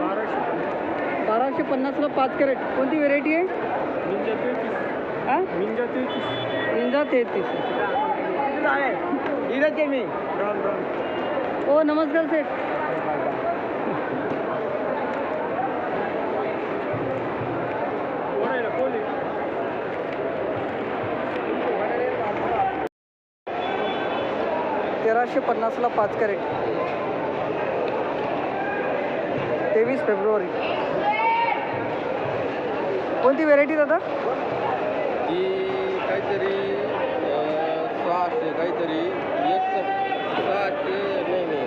बाराशे बाराशे पन्नासला पाच कॅरेट. कोणती व्हेरायटी आहे? मिंजा तेहतीस हां? मिंजा तेहतीस निंजा तेहतीस. मी राम राम ओ नमस्कार सेठ तेराशे पन्नासला पाच कॅरेट. तेवीस फेब्रुवारी. कोणती व्हेरायटी दादा? ती काहीतरी सहाशे काहीतरी एक सहाशे नाही नाही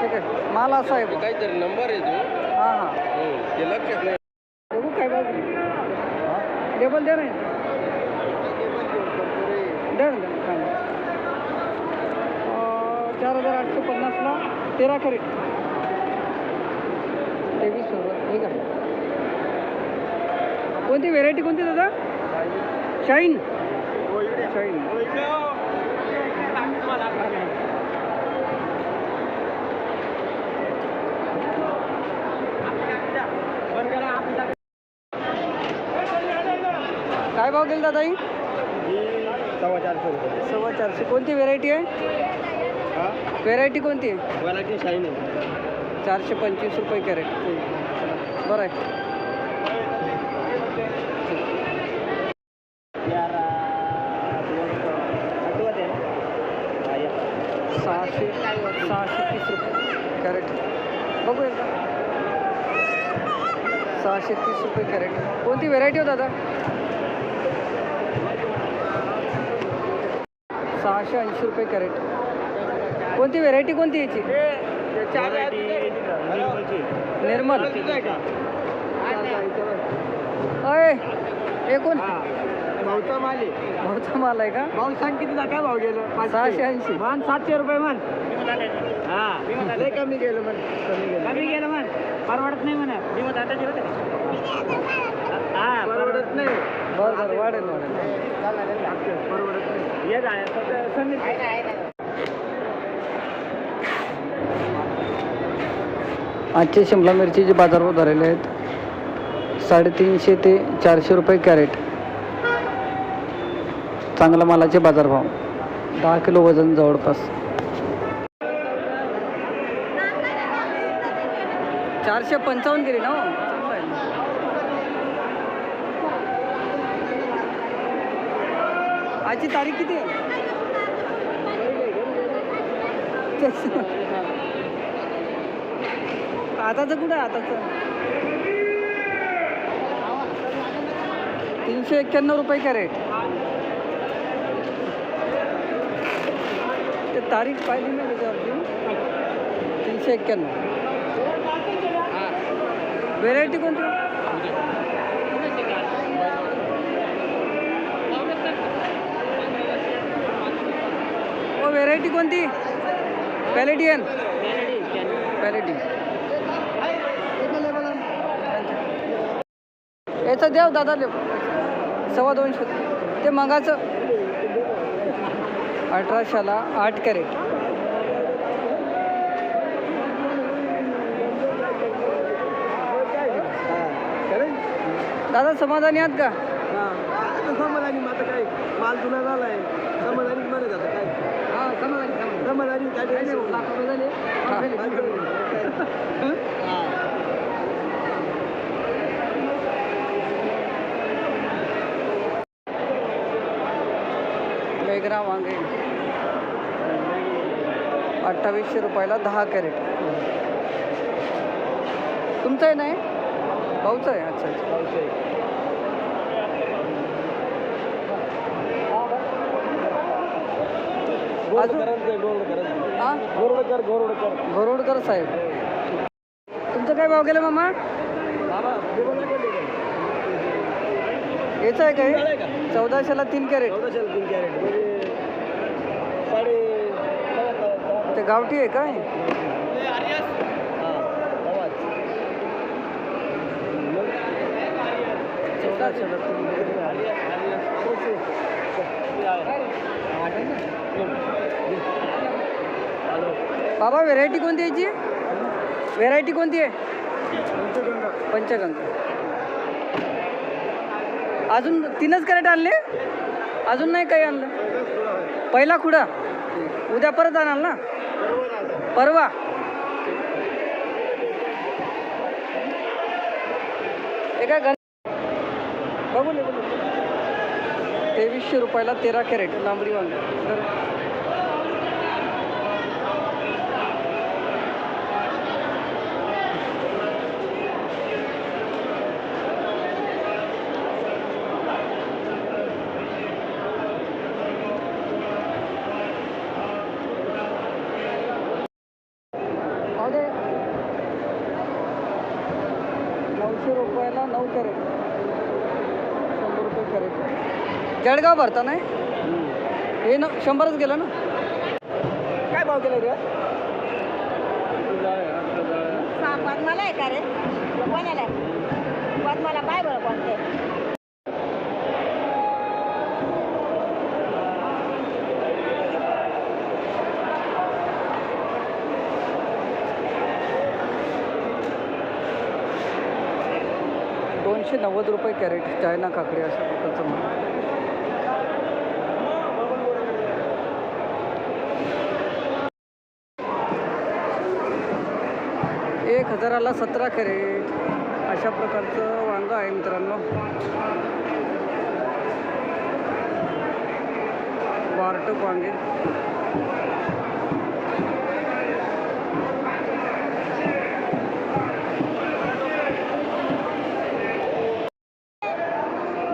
ठीक आहे. माल असा आहे. काहीतरी नंबर आहे तो. हां हां. हम्म, ते लक्षात नाही. बघू काय बाबू टेबल द्या ना द्या ना द्या ना, काय नाही. अं, चार हजार आठशे पन्नासला. तेरा कॅरेट तेवीस फेब्रुवारी ठीक आहे कोणती व्हेरायटी कोणती दादा? शाईन. शाईन. काय भाव गेला दादा सव्वा चारशे रुपये. सव्वा चारशे. कोणती व्हेरायटी आहे? हा? व्हेरायटी कोणती? आहे व्हरायटी शाईन आहे. चारशे पंचवीस रुपये कॅरेट. बरं आहे. सहाशे सहाशे तीस रुपये कॅरेट. बघू एकदा. सहाशे तीस रुपये कॅरेट. कोणती व्हेरायटी हो दादा? सहाशे ऐंशी रुपये कॅरेट. कोणती व्हेरायटी कोणती याची? निर्मल. अय हे कोण? भाऊचा माल आहे. भाऊचा माल आहे का? भाऊ सांग कितीचा काय भाव गेलं? सहाशे ऐंशी. मान सातशे रुपये मान हा लय कमी गेलं मन कमी गेलं. कमी गेलं म्हण. परवडत नाही म्हणा. मी मग आता दिलं हा परवडत नाही. बरं बरं वाढेल वाढेल. परवडत नाही ये आजचे शिमला मिरचीचे बाजारभाव धरलेले आहेत. साडेतीनशे ते चारशे रुपये कॅरेट. चांगला मालाचे बाजारभाव दहा किलो वजन जवळपास. चारशे पंचावन्न गेली ना ना. आजची तारीख किती आहे? आताचं कुठं आताचं तीनशे एक्क्याण्णव रुपये कॅरेट. ते तारीख पाहिली ना त्याच्यावरती? तीनशे एक्क्याण्णव. व्हेरायटी कोणती? व्हेरायटी कोणती? पॅलेटियन पॅलेटी याचं द्याव दादा सव्वा दोनशे ते मगाचं अठराशेला आठ कॅरेट. दादा समाधानी आहात का? समाधानी आता काय माल जुना झालाय समाधानी म्हणत आता काय हां. समाधानी समाधानी काय टेन्शन मेघना वांगे. अठ्ठावीसशे रुपयाला दहा कॅरेट. तुमचं आहे नाही भाऊचं आहे? अच्छा अच्छा. हां? गरुडकर साहेब. तुमचं काय भाव गेलं मामा? याचं आहे काय? चौदाशेला तीन कॅरेट. चौदाशेला तीन कॅरेट म्हणजे साडे सव्वा- सव्वा- सव्वा- ते गावठी आहे काय? बाबा व्हेरायटी कोणती आहे याची? व्हेरायटी कोणती आहे? पंचगंगा. अजून तीनच कॅरेट आणले? अजून नाही काही आणलं? पहिला खुडा. उद्या परत आणाल ना? परवा. एका घर बघू ले बघू तेवीसशे रुपयाला तेरा कॅरेट लांबरी वांग. तर रुपयाला नऊ कॅरेट. शंभर रुपये कॅरेट. जळगाव भरता नाही? हे न शंभरच गेलं ना? काय भाव केला रे? पद्माला आहे का रे कोणाला? पद्माला काय बरं कोणते दोनशे नव्वद रुपये कॅरेट चायना काकडी अशा प्रकारचं म्हणून. एक हजाराला सतरा कॅरेट. अशा प्रकारचं वांगं आहे मित्रांनो. वारटक वांगे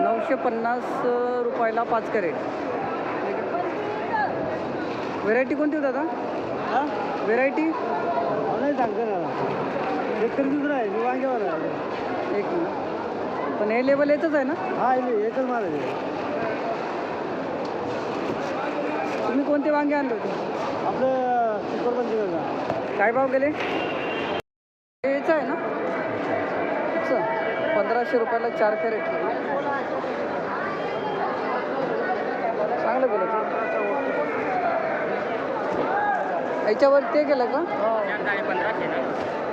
नऊशे पन्नास रुपयाला पाच कॅरेट. व्हेरायटी कोणती होती दादा? व्हेरायटी नाही सांगतो शेतकरी दुसरा आहे मी वांग्यावर आहे. एक मिनिट. पण हे लेबल येतच आहे ना? हा एकच माल आहे. तुम्ही कोणते वांगे आणले होते? आपलं सुपरपंच काय भाव गेले? हे याचं आहे ना? पंधराशे रुपयाला चार कॅरेट. चांगलं गेलं ते. याच्यावर ते गेलं का?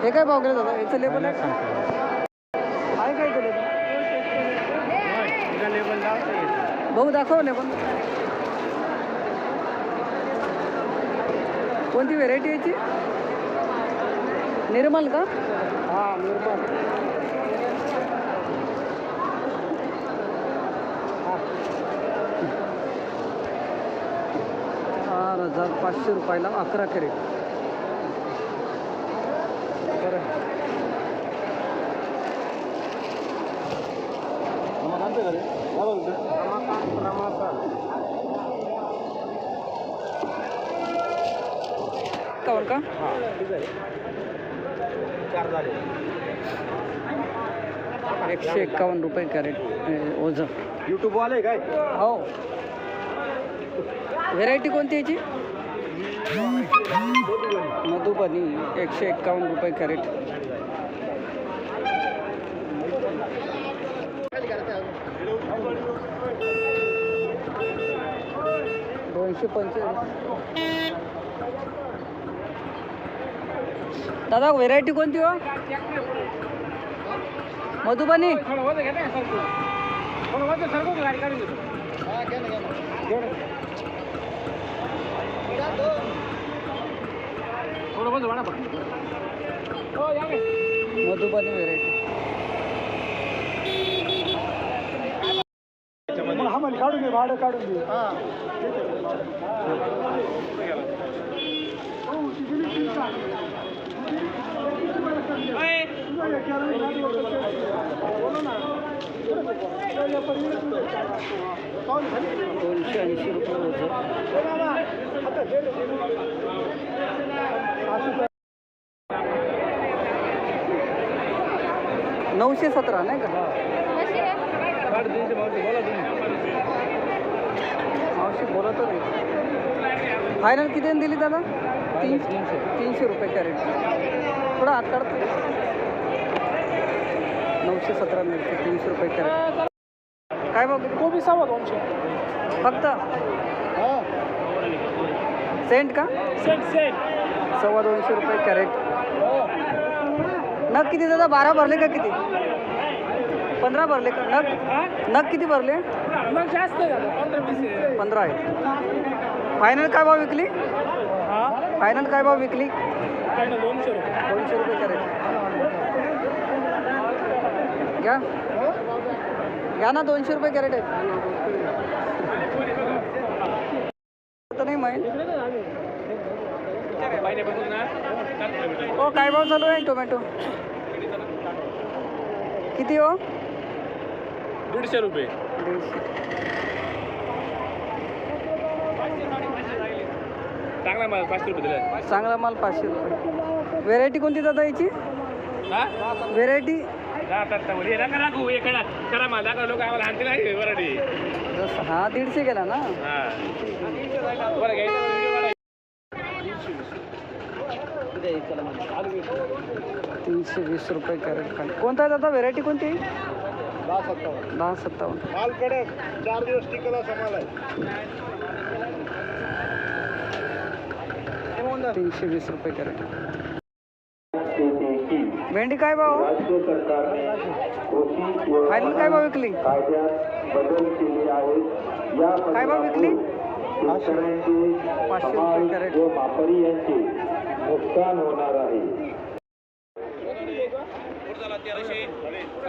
हे काय भाव गेलं दादा? याचं लेबल आहे? आहे काय केलं भाऊ दाखव लेबल कोणती व्हेरायटी याची? निर्मल का? हा निर्मल चार हजार पाचशे रुपयाला अकरा कॅरेट. कावर का? चार झाले. एकशे एक्कावन्न रुपये कॅरेट ओझं. युट्यूब वाले काय? हो. व्हेरायटी कोणती याची? मधुबनी एकशे एक्कावन्न रुपये कॅरेट. दोनशे पंचवीस दादा व्हेरायटी कोणती हो? मधुबनी. मधुबनी व्हेरायटी आम्हाला काढून घे भाडं काढून घे दोनशे ऐंशी रुपये नऊशे सतरा नाही का? मावशी बोलत नाही फायनल किती दिली दादा तीन तीनशे रुपये कॅरेट थोडा हात काढतो नऊशे सतरा मिळते तीनशे रुपये कॅरेट काय बघ कोबी सव्वा दोनशे फक्त सेंट का? सेट सेट सव्वा दोनशे रुपये कॅरेट नग किती दादा? बारा भरले का किती? पंधरा भरले का? नग? नग किती भरले? मग जास्त झालं पंधरा वीस पंधरा आहे. फायनल काय भाव विकली? फायनल काय भाव विकली? दोनशे रुपये. दोनशे रुपये कॅरेट. घ्या. घ्या ना दोनशे रुपये कॅरेट आहेत. आता नाही माहीत. हो काय भाव चालू आहे? टोमॅटो किती हो? दीडशे रुपये. चांगला माल पाचशे रुपये दिला चांगला माल पाचशे रुपये. व्हेरायटी कोणती दादा याची? व्हेरायटी हा दीडशे गेला ना? बरं तीनशे वीस रुपये कॅरेट खाली. कोणता आहे दादा? व्हेरायटी कोणती दहा सत्तावन्न माल कडक चार दिवस टिकला समाल तीनशे वीस रुपये कॅरेट. भेंडी काय भाव? फायनल काय भाव विकली? काय भाव विकली? पाचशे रुपये कॅरेट. नुकसान होणार आहे.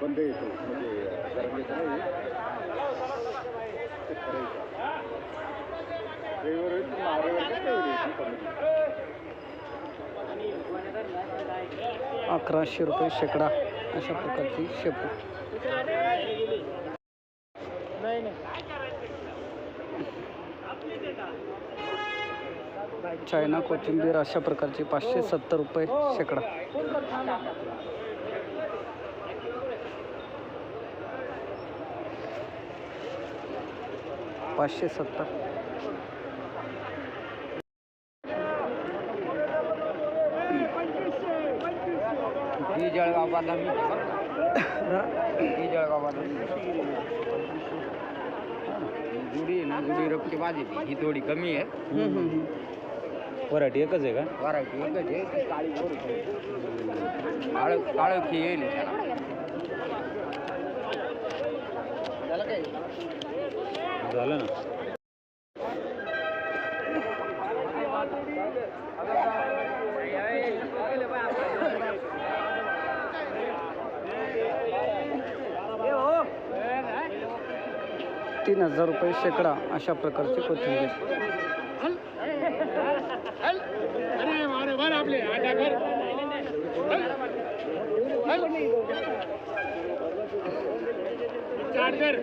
बंद येतो म्हणजे गरजेचं नाही कसं अकराशे रुपये शेकडा अशा प्रकारची शेपू. चायना कोथिंबीर अशा प्रकारची पाचशे सत्तर रुपये शेकडा. पाचशे सत्तर. ही जळगाव बादामी ही? जळगाव बादामी जुडी ना जुडी रक्ती माझी ही थोडी कमी आहे. वराठी एकच आहे का? वरायटी एकच आहे. ती काळी काळोखी येईल त्याला. झालं ना. तीन हजार रुपये शेकडा अशा प्रकारची कोथिंबीर. लावड्या मामाचा चार्जर.